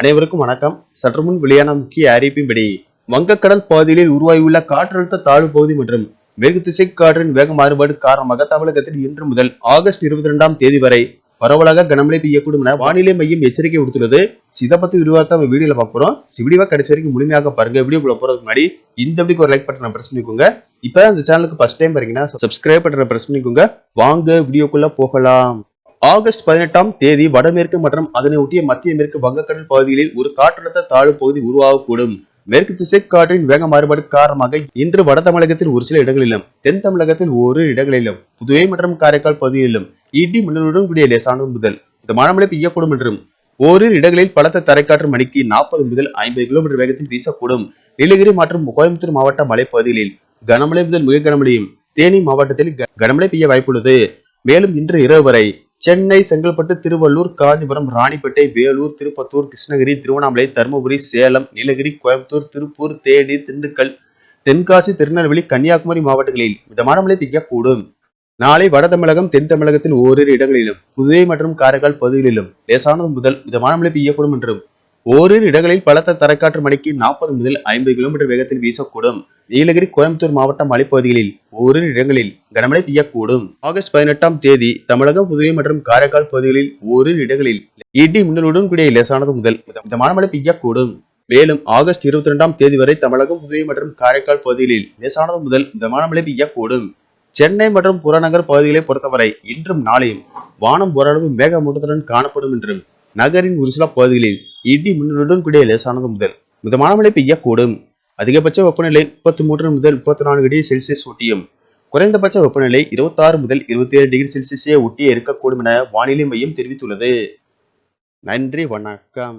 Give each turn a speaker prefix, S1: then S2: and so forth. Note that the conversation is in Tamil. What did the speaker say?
S1: அனைவருக்கும் வணக்கம் சற்று முன் வெளியான முக்கிய அறிவிப்பின்படி வங்கக்கடல் பகுதியில் உருவாகியுள்ள காற்றழுத்த தாழ்வு பகுதி மற்றும் மேற்கு திசை காற்றின் வேக மாறுபாடு காரணமாக தமிழகத்தில் இன்று முதல் ஆகஸ்ட் இருபத்தி ரெண்டாம் தேதி வரை பரவலாக கனமழை பெய்யக்கூடும் என வானிலை மையம் எச்சரிக்கை கொடுத்துள்ளது இதை பத்தி விரிவாக நம்ம வீடியோல பார்க்குறோம் சிவடிவா கடைசி வரைக்கும் முழுமையாக பாருங்க வீடியோக்குள்ள போறதுக்கு முன்னாடி இந்த வீடியோ ஒரு லைக் பட்டன பிரஸ் பண்ணிக்கோங்க இப்போ இந்த சேனலுக்கு ஃபர்ஸ்ட் டைம் பாருங்கன்னா சப்ஸ்கிரைப் பட்டனை பிரஸ் பண்ணிக்கோங்க வாங்க வீடியோக்குள்ள போகலாம் ஆகஸ்ட் பதினெட்டாம் தேதி வடமேற்கு மற்றும் அதனை ஒட்டிய மத்திய மேற்கு வங்கக்கடல் பகுதிகளில் ஒரு காற்றழுத்த தாழ்வு பகுதி உருவாகக்கூடும் மேற்கு திசை காற்றின் வேக மாறுபாடு காரணமாக இன்று வட தமிழகத்தில் ஒரு சில இடங்களிலும் தென் தமிழகத்தில் ஒரு இடங்களிலும் புதுவை மற்றும் காரைக்கால் பகுதிகளிலும் இடி மின்னலுடன் கூடிய லேசான முதல் இந்த மனமழை பெய்யக்கூடும் என்றும் ஓரிரு இடங்களில் பலத்த தரைக்காற்று மணிக்கு நாற்பது முதல் ஐம்பது கிலோமீட்டர் வேகத்தில் வீசக்கூடும் நீலகிரி மற்றும் கோயம்புத்தூர் மாவட்ட மலைப்பகுதிகளில் கனமழை முதல் மிக கனமழையும் தேனி மாவட்டத்தில் கனமழை பெய்ய வாய்ப்புள்ளது மேலும் இன்று இரவு வரை சென்னை செங்கல்பட்டு திருவள்ளூர் காஞ்சிபுரம் ராணிப்பேட்டை வேலூர் திருப்பத்தூர் கிருஷ்ணகிரி திருவண்ணாமலை தருமபுரி சேலம் நீலகிரி கோயம்புத்தூர் திருப்பூர் தேனி திண்டுக்கல் தென்காசி திருநெல்வேலி கன்னியாகுமரி மாவட்டங்களில் மிதமான மழை பெய்யக்கூடும் நாளை வட தமிழகம் தென் தமிழகத்தின் ஓரிரு இடங்களிலும் புதுவை மற்றும் காரைக்கால் பகுதிகளிலும் லேசானது முதல் மிதமான மழை பெய்யக்கூடும் என்றும் ஓரிரு இடங்களில் பலத்த தரைக்காற்று மணிக்கு நாற்பது முதல் ஐம்பது கிலோமீட்டர் வேகத்தில் வீசக்கூடும் நீலகிரி கோயம்புத்தூர் மாவட்டம் மலைப்பகுதிகளில் ஓரிரு இடங்களில் கனமழை பெய்யக்கூடும் ஆகஸ்ட் பதினெட்டாம் தேதி தமிழகம் புதுவை மற்றும் காரைக்கால் பகுதிகளில் ஓரிரு இடங்களில் இடி மின்னலுடன் கூடிய லேசானது முதல் மிதமான மழை பெய்யக்கூடும் மேலும் ஆகஸ்ட் இருபத்தி ரெண்டாம் தேதி வரை தமிழகம் புதுவை மற்றும் காரைக்கால் பகுதிகளில் லேசானது முதல் மிதமான மழை பெய்யக்கூடும் சென்னை மற்றும் புறநகர் பகுதிகளை பொறுத்தவரை இன்றும் நாளையும் வானம் ஓரளவு மேகமூட்டத்துடன் காணப்படும் என்றும் நகரின் ஒரு சில பகுதிகளில் இடி மின்னலுடன் கூடிய லேசானது முதல் மிதமான மழை பெய்யக்கூடும் அதிகபட்ச வெப்பநிலை முப்பத்தி மூன்று முதல் முப்பத்தி நான்கு டிகிரி செல்சியஸ் ஒட்டியும் குறைந்தபட்ச வெப்பநிலை இருபத்தாறு முதல் இருபத்தி ஏழு டிகிரி செல்சியஸே ஒட்டியே இருக்கக்கூடும் என வானிலை மையம் தெரிவித்துள்ளது நன்றி வணக்கம்